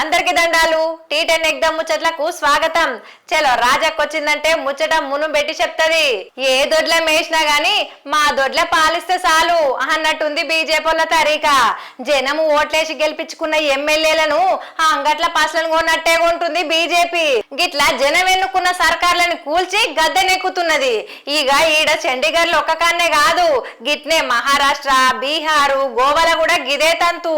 అందరికి దండాలు. Tea ten ఎగ్దాం ముచ్చట్లకు స్వాగతం. చలో రాజక్కొచ్చిందంటే ముచ్చట మును పెట్టి చెప్తది. ఏ దొడ్ల మేసినా గాని మా దొడ్ల పాలిస్తే చాలు అన్నట్టుంది బీజేపీల తరీక. జనము ఓట్లేసి గెలిపించుకున్న ఎమ్మెల్యేలను ఆ అంగట్ల పాసలను కొన్నట్టే ఉంటుంది బీజేపీ. గిట్లా జనం ఎన్నుకున్న సర్కార్లను కూల్చి గద్దెనెక్కుతున్నది ఇక ఈడ చండీగఢ్ ఒక్క కాన్నే కాదు. గిట్నే మహారాష్ట్ర బీహారు గోవాల కూడా గిదే తంతు.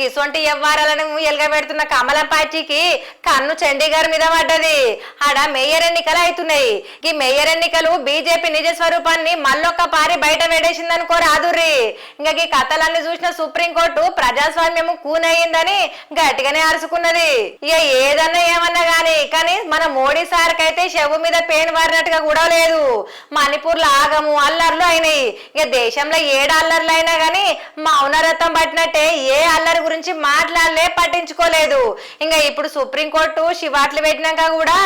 గిసొంటి వ్యవహారాలను ఎలుగబెడుతున్న కమలం పార్టీకి కన్ను చండీగఢ్ మీద పడ్డది. ఆడ మేయర్ ఎన్నికలు అవుతున్నాయి. ఈ మేయర్ ఎన్నికలు బీజేపీ నిజ స్వరూపాన్ని మళ్ళొక్క పారి బయట పెడేసిందనుకో రాదుర్రి. ఇంకా ఈ కథలన్నీ చూసిన సుప్రీంకోర్టు ప్రజాస్వామ్యం కూనయ్యిందని గట్టిగానే అరుచుకున్నది ఇక ఏదన్నా ఏమన్నా గాని కానీ మన మోడీ సార్కి అయితే చెవు మీద పేను వారినట్టుగా కూడా లేదు. మణిపూర్ ఆగము అల్లర్లు అయినాయి. ఇక దేశంలో ఏడు అల్లర్లు అయినా కానీ మౌనరథం పట్టినట్టే ఏ అల్లరి గురించి మాట్లాడలే పట్టించుకోలేదు. ఇంకా ఇప్పుడు సుప్రీంకోర్టు శివాట్లు పెట్టినాక కూడా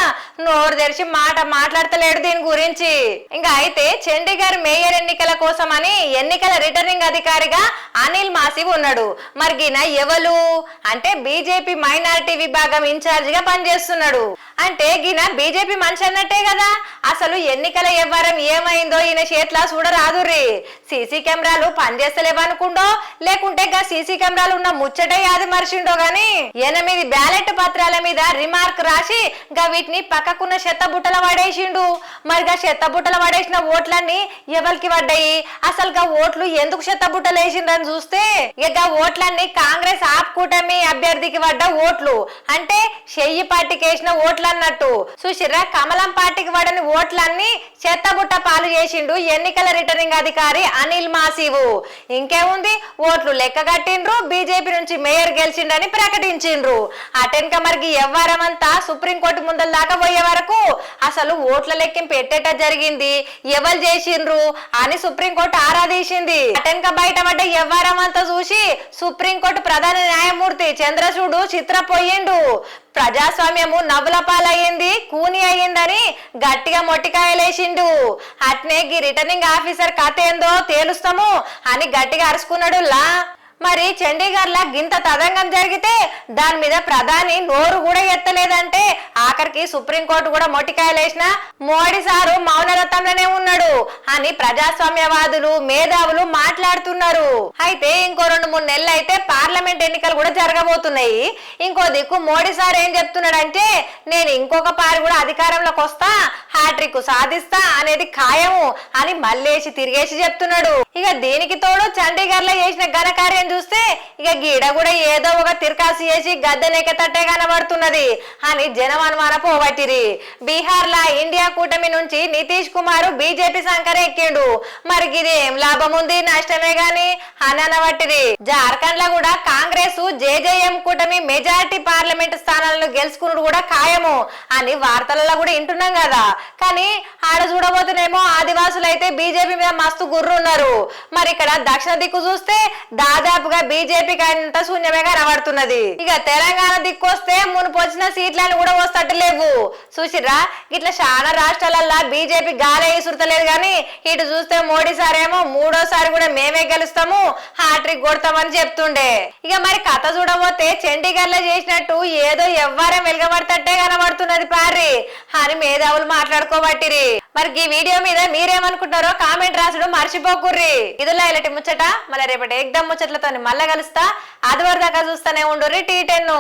నోరు తెరిచి మాట మాట్లాడతలేడు దీని గురించి. ఇంకా అయితే చండీగఢ్ మేయర్ ఎన్నికల కోసమని ఎన్నికల రిటర్నింగ్ అధికారిగా అనిల్ మాసివ్ ఉన్నాడు. మరి గిన ఎవలు? అంటే బీజేపీ మైనారిటీ విభాగం ఇన్ఛార్జ్గా పనిచేస్తున్నాడు. అంటే గిన బీజేపీ మనిషి అన్నట్టే కదా. అసలు ఎన్నికల వ్యవహారం ఏమైందో ఈయన చేతిలా చూడరాదుర్రి. సీసీ కెమెరాలు పనిచేస్తలేవనుకుండో లేకుంటే గా సీసీ కెమెరాలు ఉన్న ముచ్చటే యాది మరిచిండో గాని ఎనిమిది బ్యాలెట్ పత్రాల మీద రిమార్క్ రాసి గా వీటిని పక్కకున్న చెత్త బుట్టల పడేసిండు మరి గా చెత్త బుట్టల పడేసిన ఓట్లన్నీ ఎవరికి పడ్డాయి? అసలు గా ఓట్లు ఎందుకు చెత్త బుట్టలు వేసిండ్రని చూస్తే ఇక గా ఓట్లన్నీ కాంగ్రెస్ ఆప్ కూటమి అభ్యర్థికి పడ్డ ఓట్లు. అంటే చెయ్యి పార్టీకి వేసిన ఓట్లు అన్నట్టు. చూసిర్రా కమలం పార్టీకి పడని ఓట్లన్నీ చెత్తబుట్ట పాలు చేసిండు ఎన్నికల రిటర్నింగ్ అధికారి అనిల్ మాసివు. ఇంకేముంది? ఓట్లు లెక్క కట్టిండ్రు బీజేపీ నుంచి మేయర్ గెలిచిండని ప్రకటించిండ్రు. అటెన్క మరికి ఎవ్వరం అంతా సుప్రీంకోర్టు ముందల దాకా పోయే వరకు అసలు ఓట్ల లెక్కింపు ఎట్టేట జరిగింది? ఎవరు చేసిండ్రు? అని సుప్రీంకోర్టు ఆరాధీసింది అటెన్క బయటపడ్డ ఎవ్వరం అంతా చూసి సుప్రీంకోర్టు ప్రధాన న్యాయమూర్తి చంద్రచూడు చిత్రపోయిండు. ప్రజాస్వామ్యము నవ్వుల పాలయ్యింది కూని అయ్యిందని గట్టిగా మొట్టికాయలేసిండు అట్నే గీ రిటర్నింగ్ ఆఫీసర్ కథ ఏందో తేలుస్తాము అని గట్టిగా అరుచుకున్నాడు లా. మరి చండీగఢ్ లా గింత తదంగం జరిగితే దాని మీద ప్రధాని నోరు కూడా ఎత్తలేదంటే ఆఖరికి సుప్రీంకోర్టు కూడా మొట్టికాయలేసిన మోడీ సారు మౌనరత్నంలోనే ఉన్నాడు అని ప్రజాస్వామ్యవాదులు మేధావులు మాట్లాడుతున్నారు అయితే ఇంకో రెండు మూడు నెలలు అయితే పార్లమెంట్ ఎన్నికలు కూడా జరగబోతున్నాయి. ఇంకో దిక్కు మోడీ సార్ ఏం చెప్తున్నాడంటే నేను ఇంకొక పారి కూడా అధికారంలోకి వస్తా హ్యాట్రిక్ సాధిస్తా అనేది ఖాయము అని మళ్ళేసి తిరిగేసి చెప్తున్నాడు. ఇక దీనికి తోడు చండీగఢ్లో చేసిన ఘనకార్యం చూస్తే ఇక గీడ కూడా ఏదో ఒక తిరకాసి చేసి గద్దెనెక్కతట్టే కనబడుతున్నది అని జనం అనుమాన పోగొట్టిరి బీహార్ లా ఇండియా కూటమి నుంచి నితీష్ కుమార్ బీజేపీ సంకర ఎక్కిండు. మరి ఇదేం లాభం ఉంది నష్టమే గాని అని అనబట్టిరి జార్ఖండ్లో కూడా కాంగ్రెస్ జేజేఎం కూటమి మెజారిటీ పార్లమెంట్ స్థానాలను గెలుచుకున్నాడు కూడా ఖాయము అని వార్తలలో కూడా వింటున్నాం కదా. కానీ ఆడ చూడబోతున్నేమో ఆదివాసులు అయితే బీజేపీ మీద మస్తు గుర్రు ఉన్నారు మరి ఇక్కడ దక్షిణ దిక్కు చూస్తే దాదాపుగా బీజేపీ కంట శూన్యమే కనబడుతున్నది. ఇక తెలంగాణ దిక్కు వస్తే మునుపు వచ్చిన సీట్లను కూడా వస్తట్టు లేవు. చూసిరా ఇట్లా చాలా రాష్ట్రాలల్లా బీజేపీ గాలే ఇసురుతలేదు కానీ ఇటు చూస్తే మోడీ సారేమో మూడోసారి కూడా మేమే గెలుస్తాము హ్యాట్రిక్ కొడతామని చెప్తుండే. ఇక మరి కథ చూడబోతే చండీగఢ్లో చేసినట్టు ఏదో ఎవ్వరం వెలుగబడతట్టే కనబడుతున్నది పారి అని మేధావులు మాట్లాడుకోబట్టిరి మరి ఈ వీడియో మీద మీరేమనుకుంటారో కామెంట్ రాసడం మర్చిపోకుర్రి. ఇదిలా ఇలాంటి ముచ్చట మళ్ళీ రేపటి ఎగ్దమ్ ముచ్చట్లతో మళ్ళా కలుస్తా. ఆదివారం వరకు దాకా చూస్తానే ఉండు టీ టెన్